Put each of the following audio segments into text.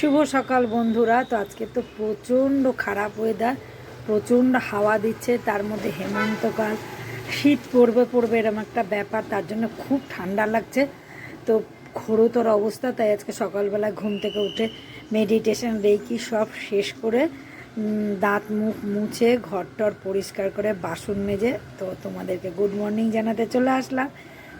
শুভ সকাল বন্ধুরা। তো আজকে তো প্রচণ্ড খারাপ ওয়েদার প্রচণ্ড হাওয়া দিচ্ছে, তার মধ্যে হেমন্তকাল, শীত পড়বে পড়বে এরকম একটা ব্যাপার, তার জন্য খুব ঠান্ডা লাগছে। তো ঘোরতর অবস্থা, তাই আজকে সকালবেলা ঘুম থেকে উঠে মেডিটেশন রেকি সব শেষ করে দাঁত মুখ মুছে ঘর টর পরিষ্কার করে বাসন মেজে, তো তোমাদেরকে গুড মর্নিং জানাতে চলে আসলাম।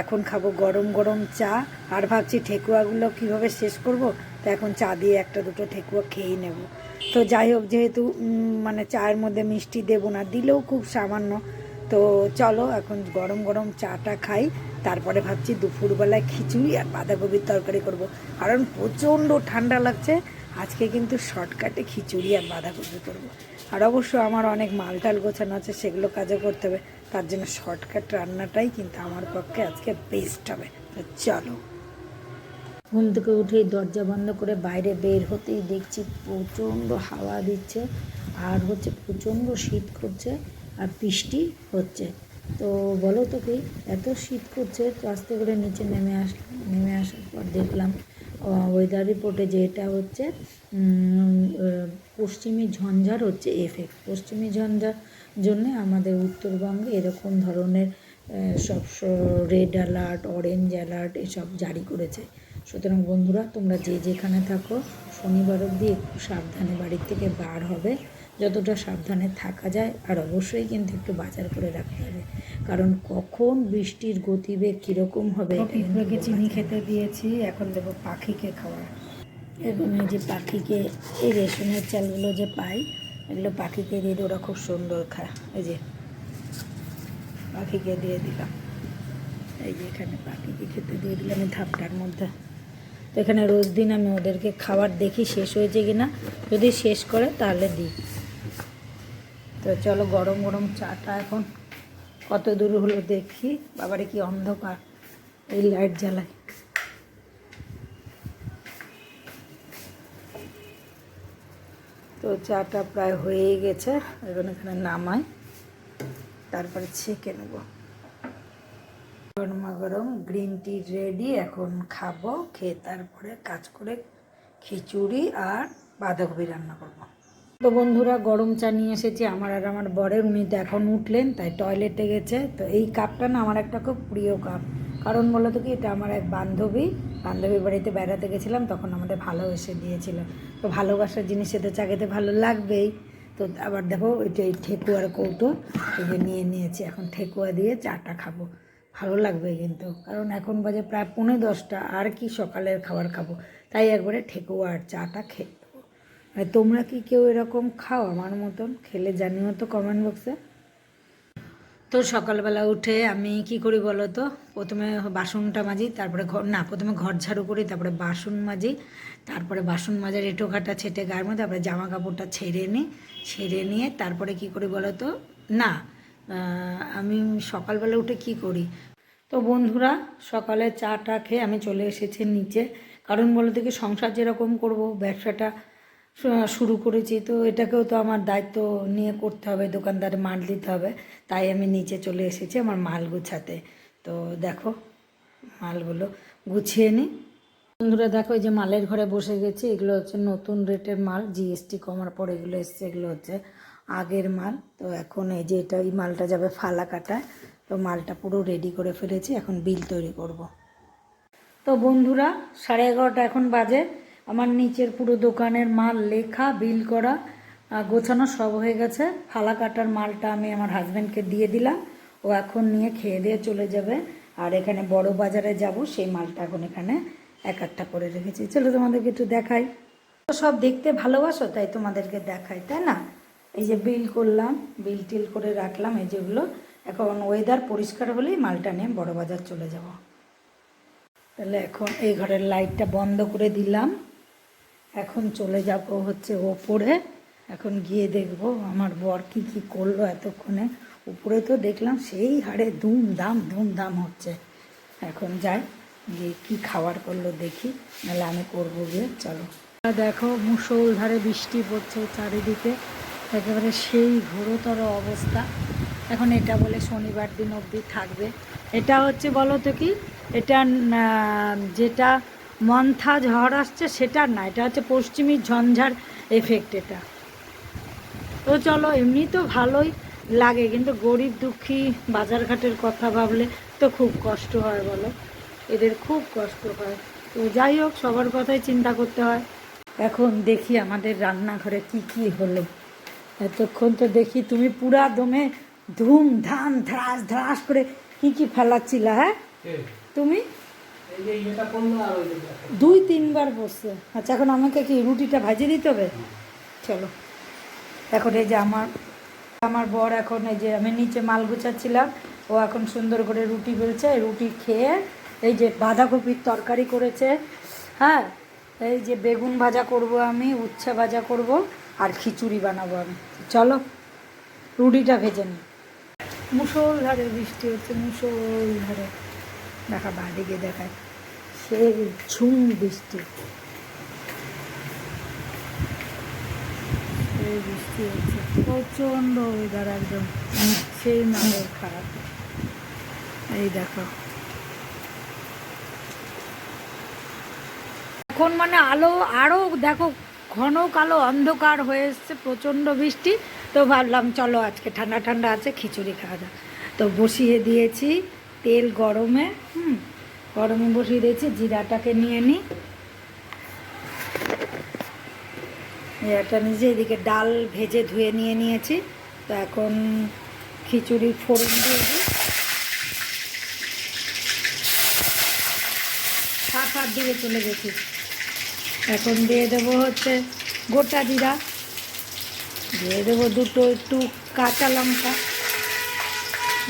এখন খাব গরম গরম চা, আর ভাবছি ঠেকুয়াগুলো কীভাবে শেষ করব? তো এখন চা দিয়ে একটা দুটো ঠেকুয়া খেয়েই নেব। তো যাই হোক, যেহেতু মানে চায়ের মধ্যে মিষ্টি দেবো না, দিলেও খুব সামান্য। তো চলো, এখন গরম গরম চাটা খাই। তারপরে ভাবছি দুপুরবেলায় খিচুড়ি আর বাঁধাকপির তরকারি করব। কারণ প্রচণ্ড ঠান্ডা লাগছে, আজকে কিন্তু শর্টকাটে খিচুড়ি আর বাঁধাকপি করব। আর অবশ্য আমার অনেক মাল টাল গোছানো আছে, সেগুলো কাজও করতে হবে। তার জন্য শর্টকাট রান্নাটাই কিন্তু আমার পক্ষে আজকে বেস্ট হবে। তো চলো। ঘুম থেকে উঠেই দরজা বন্ধ করে বাইরে বের হতেই দেখছি প্রচণ্ড হাওয়া দিচ্ছে, আর হচ্ছে প্রচণ্ড শীত করছে আর বৃষ্টি হচ্ছে। তো বলো তো কি, এত শীত করছে তো আস্তে করে নিচে নেমে আস, নেমে আসার পর দেখলাম ওয়েদার রিপোর্টে যে এটা হচ্ছে পশ্চিমী ঝঞ্ঝার হচ্ছে এফেক্ট পশ্চিমী ঝঞ্ঝার জন্য আমাদের উত্তরবঙ্গে এরকম ধরনের সব রেড অ্যালার্ট অরেঞ্জ অ্যালার্ট এসব জারি করেছে। সুতরাং বন্ধুরা তোমরা যে যেখানে থাকো শনিবার অবধি একটু সাবধানে বাড়ির থেকে বার হবে। যতটা সাবধানে থাকা যায় আর অবশ্যই কিন্তু একটু বাজার করে রাখতে হবে। কারণ কখন বৃষ্টির গতিবেগ কীরকম হবে পিঁপড়েকে চিনি খেতে দিয়েছি এখন দেবো পাখিকে খাওয়া এবং এই যে পাখিকে এই রেশনের চালগুলো যে পাই এগুলো পাখিকে দিয়ে ওরা খুব সুন্দর খায়। এই যে পাখিকে দিয়ে দিলাম। এই যে এখানে পাখিকে খেতে দিয়ে দিলাম ধাপটার মধ্যে। তো এখানে রোজ দিন আমি ওদেরকে খাবার দেখি শেষ হয়েছে কিনা। যদি শেষ করে তাহলে দিই। তো চলো গরম গরম চাটা এখন কত দূর হলো দেখি। বাবারে কি অন্ধকার, এই লাইট জ্বালাই তো চাটা প্রায় হয়েই গেছে, এখন এখানে নামাই, তারপরে ছেঁকে নেব। গরমা গরম গ্রিন টি রেডি এখন খাব, খেয়ে তারপরে কাজ করে খিচুড়ি আর বাঁধাকপি রান্না করব। তো বন্ধুরা, গরম চা নিয়ে এসেছি আমার আর আমার বরের, উনি এখন উঠলেন, তাই টয়লেটে গেছে। তো এই কাপটা না আমার একটা খুব প্রিয় কাপ। কারণ বলো তো কি, এটা আমার এক বান্ধবী, বান্ধবীর বাড়িতে বেড়াতে গেছিলাম, তখন আমাদের ভালোবেসে দিয়েছিল। তো ভালোবাসার জিনিসে তো চা খেতে ভালো লাগবেই। তো আবার দেখো এটা এই ঠেকুয়ার কৌটো, এই নিয়ে নিয়েছি, এখন ঠেকুয়া দিয়ে চাটা খাব। ভালো লাগবে কিন্তু। কারণ এখন বাজে প্রায় পৌনে দশটা, আর কি সকালের খাবার খাব। তাই একবারে ঠেকুয়া আর চাটা খেয়ে আর তোমরা কি কেউ এরকম খাও আমার মতন? খেলে জানিও তো কমেন্ট বক্সে তো সকালবেলা উঠে আমি কি করি বলো তো? প্রথমে বাসনটা মাজি, তারপরে ঘর না, প্রথমে ঘর ঝাড়ু করি, তারপরে বাসন মাজি, তারপরে বাসন মাজার এঁটো কাটা ছেটে গায়ের মধ্যে, তারপরে জামা কাপড়টা ছেড়ে নিই ছেড়ে নিয়ে তারপরে কি করি বলো তো? না আমি সকালবেলা উঠে কি করি? তো বন্ধুরা, সকালে চা টা খেয়ে আমি চলে এসেছি নিচে। কারণ বলো থেকে সংসার যেরকম করব, ব্যবসাটা শুরু করেছি। তো এটাকেও তো আমার দায়িত্ব নিয়ে করতে হবে দোকানদারে মাল দিতে হবে। তাই আমি নিচে চলে এসেছি আমার মাল গুছাতে। তো দেখো, মালগুলো গুছিয়ে নিই। বন্ধুরা, দেখো যে মালের ঘরে বসে গেছি। এগুলো হচ্ছে নতুন রেটের মাল, জিএসটি কমার পর এগুলো এসছে, এগুলো হচ্ছে আগের মাল। তো এখন এই যে এটা, এই মালটা যাবে ফালা কাটায়। তো মালটা পুরো রেডি করে ফেলেছি, এখন বিল তৈরি করব। তো বন্ধুরা, সাড়ে এগারোটা এখন বাজে। আমার নিচের পুরো দোকানের মাল লেখা, বিল করা গোছানো সব হয়ে গেছে। ফালা কাটার মালটা আমি আমার হাজব্যান্ডকে দিয়ে দিলাম। ও এখন নিয়ে খেয়ে দিয়ে চলে যাবে। আর এখানে বড় বাজারে যাব, সেই মালটা এখন এখানে এক একটা করে রেখেছি। চলো তোমাদেরকে একটু দেখাই। তো সব দেখতে ভালোবাসো, তাই তোমাদেরকে দেখাই, তাই না? এই যে বিল করলাম, বিল টিল করে রাখলাম, এই যেগুলো। এখন ওয়েদার পরিষ্কার হলেই মালটা নিয়ে বড় বাজার চলে যাব। তাহলে এখন এই ঘরের লাইটটা বন্ধ করে দিলাম। এখন চলে যাব হচ্ছে ওপরে। এখন গিয়ে দেখব আমার বর কি কি করল এতক্ষণে। উপরে তো দেখলাম সেই হারে ধুম দাম ধুম দাম হচ্ছে। এখন যাই, গিয়ে কি খাবার করল দেখি, নাহলে আমি করব গিয়ে, চলো। দেখো মুসলধারে বৃষ্টি পড়ছে চারিদিকে। একেবারে সেই ঘোরতর অবস্থা। এখন এটা বলে শনিবার দিন অবধি থাকবে। এটা হচ্ছে বলো তো কি? এটা যেটা মন্থা ঝড় আসছে সেটার না, এটা হচ্ছে পশ্চিমী ঝঞ্ঝার এফেক্ট এটা। তো চলো, এমনি তো ভালোই লাগে, কিন্তু গরিব দুঃখী বাজারঘাটের কথা ভাবলে তো খুব কষ্ট হয় বলো। এদের খুব কষ্ট হয়। তো যাই হোক, সবার কথাই চিন্তা করতে হয়। এখন দেখি আমাদের রান্নাঘরে কি কি হলো। এতক্ষণ তো দেখি তুমি পুরা দমে ধুম ধাম ধ্রাস ধ্রাস করে কি কি ফেলাচ্ছিলা হ্যাঁ? তুমি? দুই তিনবার বসছে। আচ্ছা এখন আমাকে কি রুটিটা ভাজিয়ে দিতে হবে? চলো। এখন এই যে আমার আমার বর এখন এই যে আমি নিচে মাল গুছাচ্ছিলাম ও এখন সুন্দর করে রুটি বেলছে রুটি খেয়ে এই যে বাঁধাকপির তরকারি করেছে হ্যাঁ? এই যে বেগুন ভাজা করব আমি উচ্ছে ভাজা করব। আর খিচুড়ি বানাবো আমি। চলো, রুটিটা ভেজে নিই। মুসলধারে বৃষ্টি হচ্ছে মুসলধারে দেখা, বাদিকে দেখায়। সেই ঝুম বৃষ্টি। বৃষ্টি হচ্ছে। প্রচণ্ড ওয়েদার একদম। সেই মালের খারাপ। এই দেখো। এখন মানে আলো আরও দেখো ঘন কালো অন্ধকার হয়ে এসছে, প্রচণ্ড বৃষ্টি। তো ভাবলাম, চলো আজকে ঠান্ডা ঠান্ডা আছে, খিচুড়ি খাওয়া যাক। তো বসিয়ে দিয়েছি তেল গরমে, হুম, গরমে বসিয়ে দিয়েছি, জিরাটাকে নিয়ে নিই এটা নিজে এদিকে ডাল ভেজে ধুয়ে নিয়ে নিয়েছি। তো এখন খিচুড়ি ফোড়ন দিয়ে দিই। সাত দিকে চলে গেছি। এখন দিয়ে দেবো হচ্ছে গোটা জিরা। দিয়ে দেবো দুটো একটু কাঁচা লঙ্কা।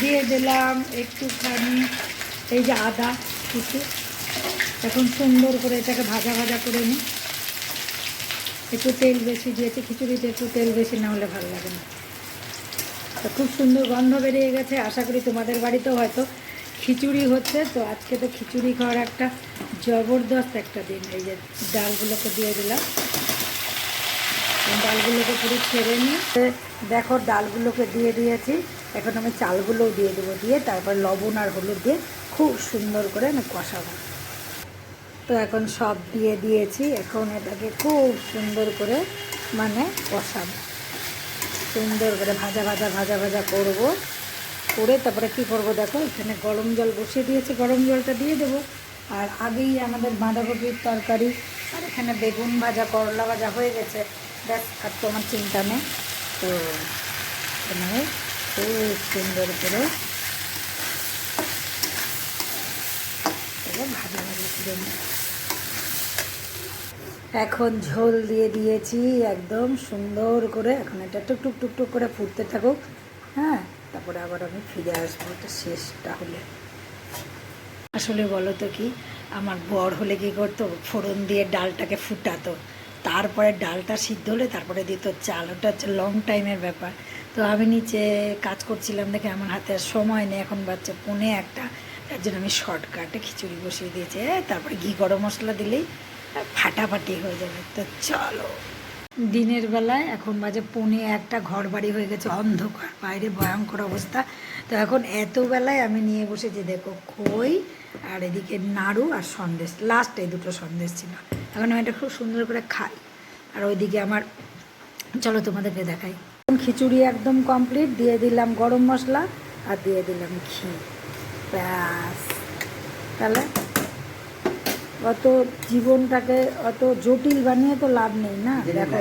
দিয়ে দিলাম একটুখানি এই যে আদা কিছু। এখন সুন্দর করে এটাকে ভাজা ভাজা করে নিই। একটু তেল বেশি দিয়েছি, খিচুড়িতে একটু তেল বেশি না হলে ভালো লাগে না। খুব সুন্দর গন্ধ বেরিয়ে গেছে, আশা করি তোমাদের বাড়িতেও হয়তো খিচুড়ি হচ্ছে, তো আজকে তো খিচুড়ি খাওয়ার একটা জবরদস্ত একটা দিন। এই যে ডালগুলোকে দিয়ে দিলাম। ডালগুলোকে পুরো ছেড়ে নিয়ে, দেখো ডালগুলোকে দিয়ে দিয়েছি। এখন আমি চালগুলোও দিয়ে দেবো দিয়ে, তারপর লবণ আর হলুদ দিয়ে খুব সুন্দর করে আমি কষাবো। তো এখন সব দিয়ে দিয়েছি, এখন এটাকে খুব সুন্দর করে মানে কষাবো। সুন্দর করে ভাজা ভাজা ভাজা ভাজা করব। করে তারপরে কি করব দেখো, এখানে গরম জল বসিয়ে দিয়েছি, গরম জলটা দিয়ে দেবো। আর আগেই আমাদের বাঁধাকপির তরকারি, আর এখানে বেগুন ভাজা, করলা ভাজা হয়ে গেছে। ব্যাস, আর তোমার চিন্তা নেই। তো এখানে খুব সুন্দর করে ভাজা এখন ঝোল দিয়ে দিয়েছি, একদম সুন্দর করে। এখন এটা টুকটুক টুকটুক করে ফুটতে থাকুক। হ্যাঁ তারপরে আবার আমি ফিরে আসব, তো শেষটা হলে আসলে বলো তো কি, আমার বর হলে কি করতো? ফোড়ন দিয়ে ডালটাকে ফুটাতো। তারপরে ডালটা সিদ্ধ হলে তারপরে দিত চাল। ওটা হচ্ছে লং টাইমের ব্যাপার। তো আমি নিচে কাজ করছিলাম দেখে আমার হাতে আর সময় নেই। এখন বাচ্চা পুনে একটা। তার জন্য আমি শর্টকাটে খিচুড়ি বসিয়ে দিয়েছি। তারপরে ঘি গরম মশলা দিলেই ফাটাফাটি হয়ে যাবে। তো চলো। দিনের বেলায় এখন বাজে পৌনে একটা ঘর বাড়ি হয়ে গেছে অন্ধকার, বাইরে ভয়ঙ্কর অবস্থা। তো এখন এত বেলায় আমি নিয়ে বসেছি দেখো খই আর এদিকে নাড়ু আর সন্দেশ। লাস্ট এই দুটো সন্দেশ ছিল। এখন আমি এটা খুব সুন্দর করে খাই। আর ওইদিকে আমার, চলো তোমাদেরকে দেখাই। খিচুড়ি একদম কমপ্লিট দিয়ে দিলাম গরম মশলা আর দিয়ে দিলাম ঘি। ব্যাস। তাহলে অত জীবনটাকে অত জটিল বানিয়ে তো লাভ নেই না? দেখো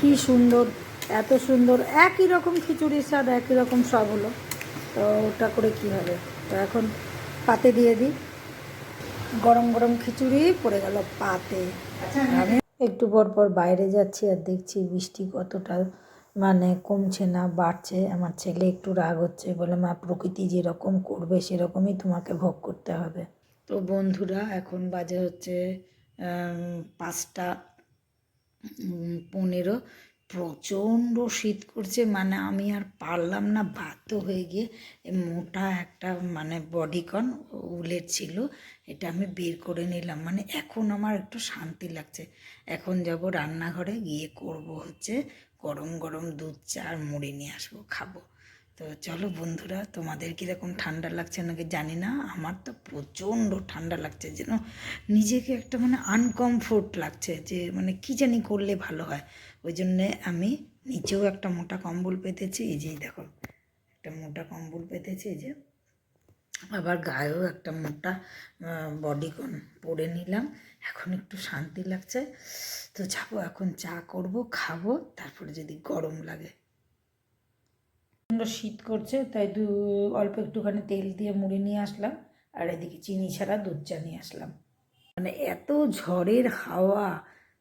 কি সুন্দর এত সুন্দর একই রকম খিচুড়ির স্বাদ একই রকম সব হলো। তো ওটা করে কি হবে? তো এখন পাতে দিয়ে দিই। গরম গরম খিচুড়ি পড়ে গেল পাতে। আমি একটু পর পর বাইরে যাচ্ছি আর দেখছি বৃষ্টি কতটা মানে কমছে না বাড়ছে। আমার ছেলে একটু রাগ হচ্ছে বলে মা প্রকৃতি যেরকম করবে সেরকমই তোমাকে ভোগ করতে হবে। তো বন্ধুরা, এখন বাজে হচ্ছে পাঁচটা পনেরো। প্রচণ্ড শীত করছে মানে আমি আর পারলাম না, বাধ্য হয়ে গিয়ে মোটা একটা মানে বডিকন উলের ছিল, এটা আমি বের করে নিলাম। মানে এখন আমার একটু শান্তি লাগছে। এখন যাব রান্নাঘরে, গিয়ে করব হচ্ছে গরম গরম দুধ চা আর মুড়ি নিয়ে আসব, খাব। তো চলো বন্ধুরা, তোমাদের কীরকম ঠান্ডা লাগছে নাকি জানি না। আমার তো প্রচণ্ড ঠান্ডা লাগছে, যেন নিজেকে একটা মানে আনকমফোর্ট লাগছে যে মানে কি জানি করলে ভালো হয়। ওই জন্যে আমি নিচেও একটা মোটা কম্বল পেতেছি, এই যেই দেখো, একটা মোটা কম্বল পেতেছি, এই যে। আবার গায়েও একটা মোটা বডিকন পরে নিলাম, এখন একটু শান্তি লাগছে। তো যাব এখন চা করব, খাব, তারপরে যদি গরম লাগে। শীত করছে, তাই দু, অল্প একটুখানি তেল দিয়ে মুড়ি নিয়ে আসলাম, আর এদিকে চিনি ছাড়া দুধ চা নিয়ে আসলাম। মানে এত ঝড়ের হাওয়া,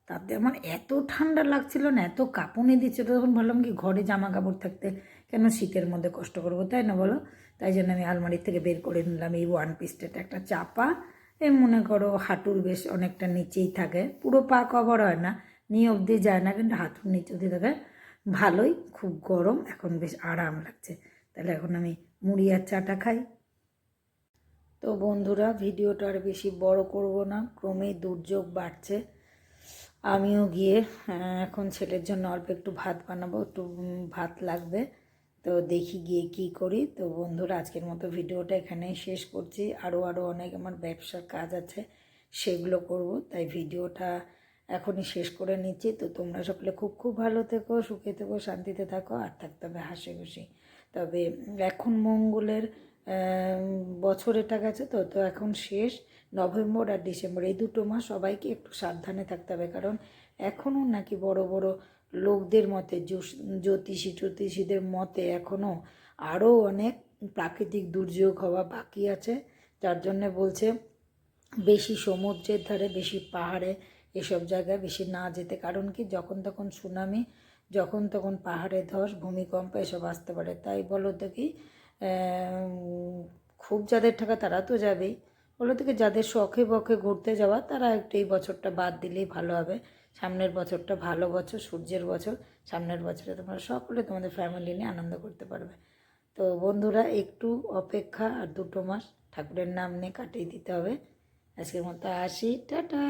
তাতে আমার এত ঠান্ডা লাগছিল না, এত কাঁপুনি দিচ্ছে তখন ভাবলাম কি ঘরে জামা কাপড় থাকতে কেন শীতের মধ্যে কষ্ট করব, তাই না বলো? তাই জন্য আমি আলমারি থেকে বের করে নিলাম এই ওয়ান পিসটা একটা চাপা। এ মনে করো হাঁটুর বেশ অনেকটা নিচেই থাকে, পুরো পা কভার হয় না, নিয়ে অবধি যায় না, কিন্তু হাঁটুর নিচে অবধি থাকে। ভালোই, খুব গরম, এখন বেশ আরাম লাগছে। তাহলে এখন আমি মুড়ি আর চাটা খাই। তো বন্ধুরা, ভিডিওটা আর বেশি বড় করব না ক্রমেই দুর্যোগ বাড়ছে। আমিও গিয়ে এখন ছেলের জন্য অল্প একটু ভাত বানাবো, একটু ভাত লাগবে। তো দেখি গিয়ে কি করি। তো বন্ধুরা, আজকের মতো ভিডিওটা এখানেই শেষ করছি। আরও আরও অনেক আমার ব্যবসার কাজ আছে, সেগুলো করব। তাই ভিডিওটা এখনই শেষ করে নিচ্ছি। তো তোমরা সকলে খুব খুব ভালো থেকো, সুখে থেকো, শান্তিতে থাকো আর থাকতে হবে হাসি খুশি তবে এখন মঙ্গলের বছর এটা গেছে তো তো এখন শেষ নভেম্বর আর ডিসেম্বর। এই দুটো মাস সবাইকে একটু সাবধানে থাকতে হবে কারণ এখনও নাকি বড় বড় লোকদের মতে জ্যোতিষী, জ্যোতিষীদের মতে এখনও আরও অনেক প্রাকৃতিক দুর্যোগ হওয়া বাকি আছে। যার জন্যে বলছে বেশি সমুদ্রের ধারে, বেশি পাহাড়ে এসব জায়গায় বেশি না যেতে। কারণ কি? যখন তখন সুনামি, যখন তখন পাহাড়ে ধস, ভূমিকম্প এসব আসতে পারে। তাই বলো তো কি খুব যাদের টাকা তারা তো যাবেই। বলো তো কি, যাদের শখে বখে ঘুরতে যাওয়া, তারা একটু এই বছরটা বাদ দিলেই ভালো হবে। সামনের বছরটা ভালো বছর, সূর্যের বছর, সামনের বছরে তোমরা সকলে তোমাদের ফ্যামিলি নিয়ে আনন্দ করতে পারবে। তো বন্ধুরা, একটু অপেক্ষা আর দুটো মাস ঠাকুরের নাম নিয়ে কাটিয়ে দিতে হবে। আজকের মতো আসি, টাটা!